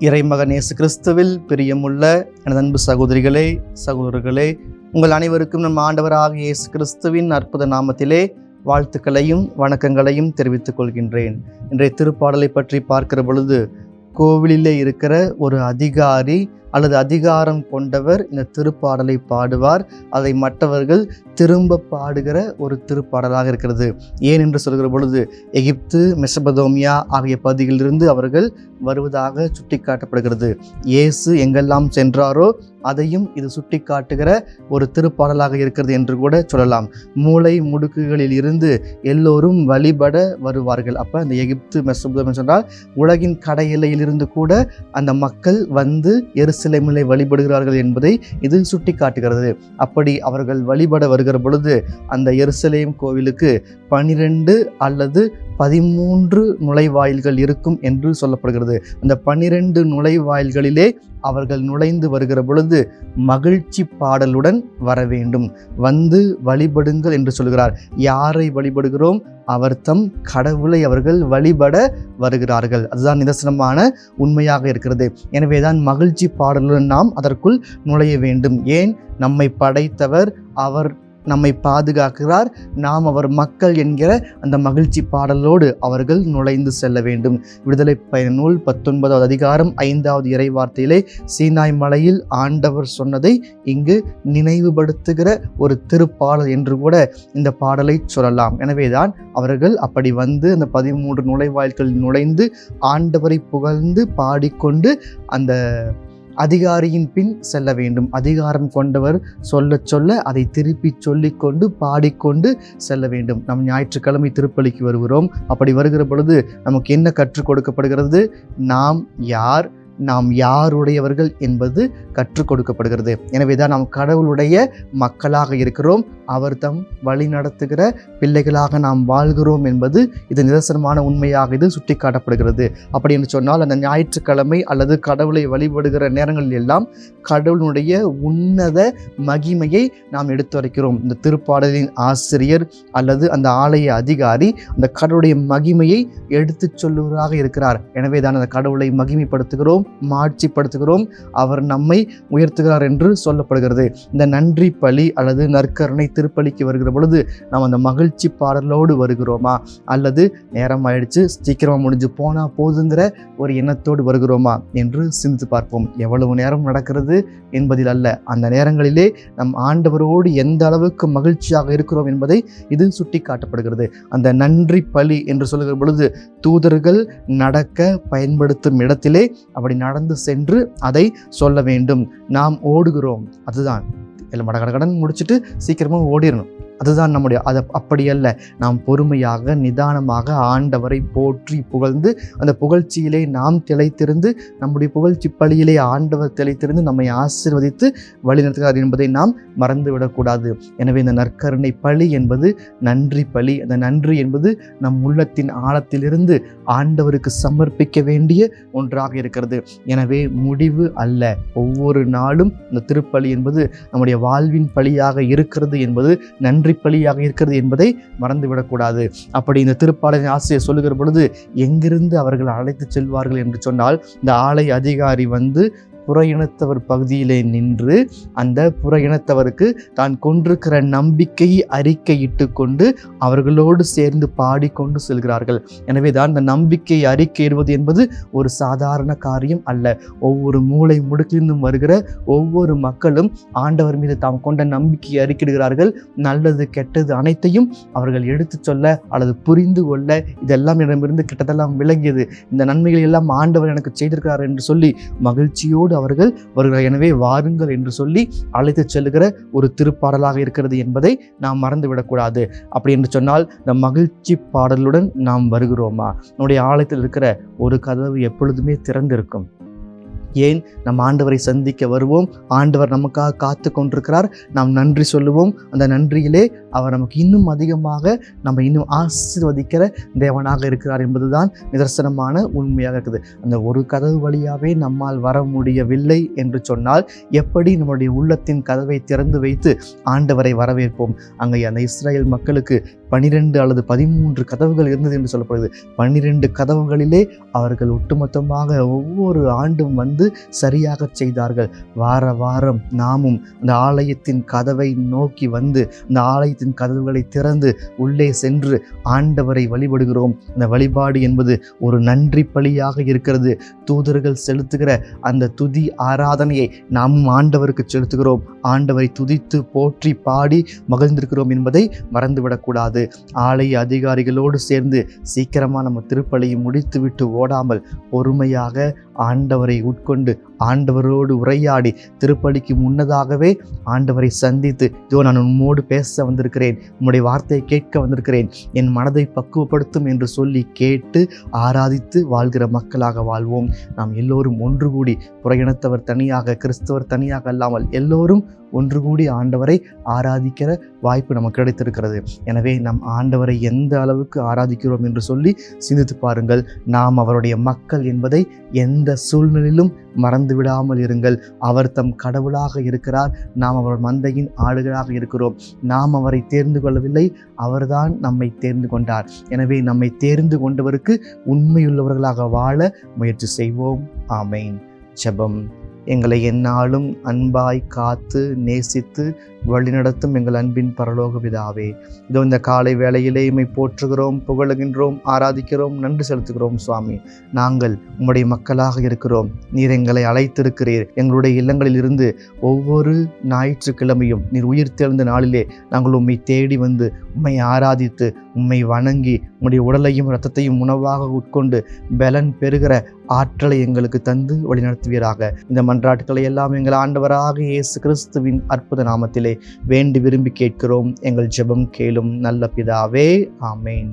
இறைமகன் இயேசு கிறிஸ்துவில் பிரியமுள்ள எனது அன்பு சகோதரிகளே சகோதரர்களே உங்கள் அனைவருக்கும் நம் ஆண்டவராக இயேசு கிறிஸ்துவின் அற்புத நாமத்திலே வாழ்த்துக்களையும் வணக்கங்களையும் தெரிவித்துக் கொள்கின்றேன். இன்றைய திருப்பாடலை பற்றி பார்க்கிற பொழுது கோவிலிலே இருக்கிற ஒரு அதிகாரி அல்லது அதிகாரம் கொண்டவர் இந்த திருப்பாடலை பாடுவார். அதை மற்றவர்கள் திரும்ப பாடுகிற ஒரு திருப்பாடலாக இருக்கிறது. ஏன் என்று சொல்கிற பொழுது எகிப்து மெசபதோமியா ஆகிய பகுதிகளிலிருந்து அவர்கள் வருவதாக சுட்டிக்காட்டப்படுகிறது. இயேசு எங்கெல்லாம் சென்றாரோ அதையும் இது சுட்டிக்காட்டுகிற ஒரு திருப்பாடலாக இருக்கிறது என்று கூட சொல்லலாம். மூளை முடுக்குகளில் இருந்து எல்லோரும் வழிபட வருவார்கள். அப்போ அந்த எகிப்து மெசபதோமியா சொன்னால் உலகின் கடையிலையிலிருந்து கூட அந்த மக்கள் வந்து எருசலேமிலே வழிபடுகிறார்கள் என்பதை இது சுட்டிக்காட்டுகிறது. அப்படி அவர்கள் வழிபட வருகிற பொழுது அந்த எருசலேம் கோவிலுக்கு பனிரெண்டு அல்லது பதிமூன்று நுழைவாயில்கள் இருக்கும் என்று சொல்லப்படுகிறது. அந்த பனிரெண்டு நுழைவாயில்களிலே அவர்கள் நுழைந்து வருகிற பொழுது மகிழ்ச்சி பாடலுடன் வர வேண்டும். வந்து வழிபடுங்கள் என்று சொல்கிறார். யாரை வழிபடுகிறோம்? அவர் தம் கடவுளை அவர்கள் வழிபட வருகிறார்கள். அதுதான் நிதர்சனமான உண்மையாக இருக்கிறது. எனவேதான் மகிழ்ச்சி பாடலுடன் நாம் அதற்குள் நுழைய வேண்டும். ஏன்? நம்மை படைத்தவர் அவர் நம்மை பாதுகாக்கிறார். நாம் அவர் மக்கள் என்கிற அந்த மகிழ்ச்சி பாடலோடு அவர்கள் நுழைந்து செல்ல வேண்டும். விடுதலை பயண நூல் பத்தொன்பதாவது அதிகாரம் ஐந்தாவது இறை வார்த்தையிலே சீனாய் மலையில் ஆண்டவர் சொன்னதை இங்கு நினைவுபடுத்துகிற ஒரு திருப்பாடல் என்று கூட இந்த பாடலை சொல்லலாம். எனவேதான் அவர்கள் அப்படி வந்து அந்த பதிமூன்று நுழைவாயில்களில் நுழைந்து ஆண்டவரை புகழ்ந்து பாடிக்கொண்டு அந்த அதிகாரியின் பின் செல்ல வேண்டும். அதிகாரம் கொண்டவர் சொல்ல சொல்ல அதை திருப்பி சொல்லிக்கொண்டு பாடிக்கொண்டு செல்ல வேண்டும். நம் ஞாயிற்றுக்கிழமை திருப்பலிக்கு வருகிறோம். அப்படி வருகிற பொழுது நமக்கு என்ன கற்றுக் கொடுக்கப்படுகிறது? நாம் யார்? நாம் யாருடையவர்கள் என்பது கற்றுக் கொடுக்கப்படுகிறது. எனவே தான் நாம் கடவுளுடைய மக்களாக இருக்கிறோம். அவர் தம் வழி நடத்துகிற பிள்ளைகளாக நாம் வாழ்கிறோம் என்பது இது நிதர்சனமான உண்மையாக இது சுட்டிக்காட்டப்படுகிறது. அப்படி என்று சொன்னால் அந்த ஞாயிற்றுக்கிழமை அல்லது கடவுளை வழிபடுகிற நேரங்களில் எல்லாம் கடவுளுடைய உன்னத மகிமையை நாம் எடுத்துரைக்கிறோம் இந்த திருப்பாடலின் ஆசிரியர் அல்லது அந்த ஆலய அதிகாரி அந்த கடவுளுடைய மகிமையை எடுத்துச் சொல்லுவதாக இருக்கிறார். எனவே தான் அந்த கடவுளை மகிமைப்படுத்துகிறோம். மாட்சிப்படுத்துகிறோம். அவர் நம்மை உயர்த்துகிறார் என்று சொல்லப்படுகிறது. இந்த நன்றி பலி அல்லது நற்கருணை திருப்பலிக்கு வருகிற பொழுது நாம் அந்த மகிழ்ச்சி பாடலோடு வருகிறோமா? அல்லது நேரம் ஆயிடுச்சு சீக்கிரமாக முடிஞ்சு போனால் போதுங்கிற ஒரு எண்ணத்தோடு வருகிறோமா? என்று சிந்தித்து பார்ப்போம். எவ்வளவு நேரம் நடக்கிறது என்பதில் அல்ல. அந்த நேரங்களிலே நம் ஆண்டவரோடு எந்த அளவுக்கு மகிழ்ச்சியாக இருக்கிறோம் என்பதை இது சுட்டி காட்டப்படுகிறது அந்த நன்றி பலி என்று சொல்லுகிற பொழுது தூதர்கள் நடக்க பயன்படுத்தும் இடத்திலே அப்படி நடந்து சென்று அதை சொல்ல வேண்டும். நாம் ஓடுகிறோம். அதுதான். இல்லை மடகடகடன் முடிச்சுட்டு சீக்கிரமாக ஓடிடணும் அதுதான் நம்முடைய அது அப்படி அல்ல நாம் பொறுமையாக நிதானமாக ஆண்டவரை போற்றி புகழ்ந்து அந்த புகழ்ச்சியிலே நாம் திளைத்திருந்து நம்முடைய புகழ்ச்சி பழியிலே ஆண்டவர் திளைத்திருந்து நம்மை ஆசீர்வதித்து வழிநடத்துகிறார் என்பதை நாம் மறந்துவிடக்கூடாது. எனவே இந்த நற்கருணை பலி என்பது நன்றி பழி. அந்த நன்றி என்பது நம் உள்ளத்தின் ஆழத்திலிருந்து ஆண்டவருக்கு சமர்ப்பிக்க வேண்டிய ஒன்றாக இருக்கிறது. எனவே முடிவு அல்ல. ஒவ்வொரு நாளும் இந்த திருப்பலி என்பது நம்முடைய வாழ்வின் பழியாக இருக்கிறது என்பது நன்றி பலியாக இருக்கிறது என்பதை மறந்துவிடக்கூடாது. அப்படி இந்த திருப்பாடலின் ஆசிரியர் சொல்லுகிற பொழுது எங்கிருந்து அவர்கள் அழைத்து செல்வார்கள்? என்று சொன்னால் இந்த ஆலை அதிகாரி வந்து புற இனத்தவர் பகுதியிலே நின்று அந்த புற இனத்தவருக்கு தான் கொண்டிருக்கிற நம்பிக்கையை அறிக்கையிட்டு கொண்டு அவர்களோடு சேர்ந்து பாடிக்கொண்டு செல்கிறார்கள். எனவே தான் இந்த நம்பிக்கையை அறிக்கையிடுவது என்பது ஒரு சாதாரண காரியம் அல்ல. ஒவ்வொரு மூளை முடுக்கிலிருந்தும் வருகிற ஒவ்வொரு மக்களும் ஆண்டவர் மீது தாம் கொண்ட நம்பிக்கையை அறிக்கிடுகிறார்கள். நல்லது கெட்டது அனைத்தையும் அவர்கள் எடுத்துச் சொல்ல அல்லது புரிந்து கொள்ள இதெல்லாம் இடமிருந்து கிட்டத்தெல்லாம் விளங்கியது. இந்த நன்மைகள் எல்லாம் ஆண்டவர் எனக்கு செய்திருக்கிறார் என்று சொல்லி மகிழ்ச்சியோடு அவர்கள் வருகிறார். எனவே வாருங்கள் என்று சொல்லி அழைத்துச் செல்லுகிற ஒரு திருப்பாடலாக இருக்கிறது என்பதை நாம் மறந்துவிடக்கூடாது. அப்படி என்று சொன்னால் நம் மகிழ்ச்சி பாடலுடன் நாம் வருகிறோமா? நம்முடைய ஆலயத்தில் இருக்கிற ஒரு கதவு எப்பொழுதுமே திறந்திருக்கும். ஏன் நம் ஆண்டவரை சந்திக்க வருவோம்? ஆண்டவர் நமக்காக காத்து கொண்டிருக்கிறார். நாம் நன்றி சொல்லுவோம். அந்த நன்றியிலே அவர் நமக்கு இன்னும் அதிகமாக நம்ம இன்னும் ஆசீர்வதிக்கிற தேவனாக இருக்கிறார் என்பதுதான் நிதர்சனமான உண்மையாக இருக்குது. அந்த ஒரு கதவு வழியாகவே நம்மால் வர முடியவில்லை என்று சொன்னால் எப்படி நம்முடைய உள்ளத்தின் கதவை திறந்து வைத்து ஆண்டவரை வரவேற்போம்? அங்கே அந்த இஸ்ரேல் மக்களுக்கு பனிரெண்டு அல்லது பதிமூன்று கதவுகள் இருந்தது என்று சொல்லப்படுது. பன்னிரெண்டு கதவுகளிலே அவர்கள் ஒட்டுமொத்தமாக ஒவ்வொரு ஆண்டும் வந்து சரியாக செய்தார்கள். வார வாரம் நாமும் அந்த ஆலயத்தின் கதவை நோக்கி வந்து அந்த ஆலயத்தின் கதவுகளை திறந்து உள்ளே சென்று ஆண்டவரை வழிபடுகிறோம். அந்த வழிபாடு என்பது ஒரு நன்றி பலியாக இருக்கிறது. தூதர்கள் செலுத்துகிற அந்த துதி ஆராதனையை நாமும் ஆண்டவருக்கு செலுத்துகிறோம். ஆண்டவரை துதித்து போற்றி பாடி மகிழ்ந்திருக்கிறோம் என்பதை மறந்துவிடக்கூடாது ஆலய அதிகாரிகளோடு சேர்ந்து சீக்கிரமாக நம்ம திருப்பலியை முடித்துவிட்டு ஓடாமல் பொறுமையாக ஆண்டவரை உட்கொண்டு ஆண்டவரோடு உரையாடி திருப்பலிக்கு முன்னதாகவே ஆண்டவரை சந்தித்து இதோ நான் உம்மோடு பேச வந்திருக்கிறேன். உம்முடைய வார்த்தையை கேட்க வந்திருக்கிறேன். என் மனதை பக்குவப்படுத்தும் என்று சொல்லி கேட்டு ஆராதித்து வாழ்கிற மக்களாக வாழ்வோம். நாம் எல்லோரும் ஒன்று கூடி புறையினத்தவர் தனியாக கிறிஸ்தவர் தனியாக அல்லாமல் எல்லோரும் ஒன்று கூடி ஆண்டவரை ஆராதிக்கிற வாய்ப்பு நமக்கு கிடைத்திருக்கிறது. எனவே நம் ஆண்டவரை எந்த அளவுக்கு ஆராதிக்கிறோம் என்று சொல்லி சிந்தித்து பாருங்கள். நாம் அவருடைய மக்கள் என்பதை எந்த சூழ்நிலையிலும் மறந்து விடாமல் இருங்கள். அவர் தம் கடவுளாக இருக்கிறார். நாம் அவர் மந்தையின் ஆடுகளாக இருக்கிறோம். நாம் அவரை தேர்ந்து கொள்ளவில்லை. அவர்தான் நம்மை தேர்ந்து கொண்டார். எனவே நம்மை தேர்ந்து கொண்டவருக்கு உண்மையுள்ளவர்களாக வாழ முயற்சி செய்வோம். ஆமேன். ஜபம். எங்களை எந்நாளும் அன்பாய் காத்து நேசித்து வழிநடத்தும் எங்கள் அன்பின் பரலோக பிதாவே. இதோ இந்த காலை வேளையிலே இமை போற்றுகிறோம் புகழுகின்றோம் ஆராதிக்கிறோம் நன்றி செலுத்துகிறோம் சுவாமி. நாங்கள் உம்முடைய மக்களாக இருக்கிறோம். நீர் எங்களை அழைத்திருக்கிறீர். எங்களுடைய இல்லங்களில் இருந்து ஒவ்வொரு ஞாயிற்றுக்கிழமையும் நீர் உயிர் தெழுந்த நாளிலே நாங்கள் உம்மை தேடி வந்து உம்மை ஆராதித்து உம்மை வணங்கி உம்முடைய உடலையும் இரத்தத்தையும் உணவாக உட்கொண்டு பலன் பெறுகிற ஆற்றலை எங்களுக்கு தந்து வழிநடத்துவீராக. இந்த மன்றாட்டுக்களை எல்லாம் எங்கள் ஆண்டவராக இயேசு கிறிஸ்துவின் அற்புத நாமத்திலே வேண்டி விரும்பி கேட்கிறோம். எங்கள் ஜெபம் கேளும் நல்ல பிதாவே. ஆமேன்.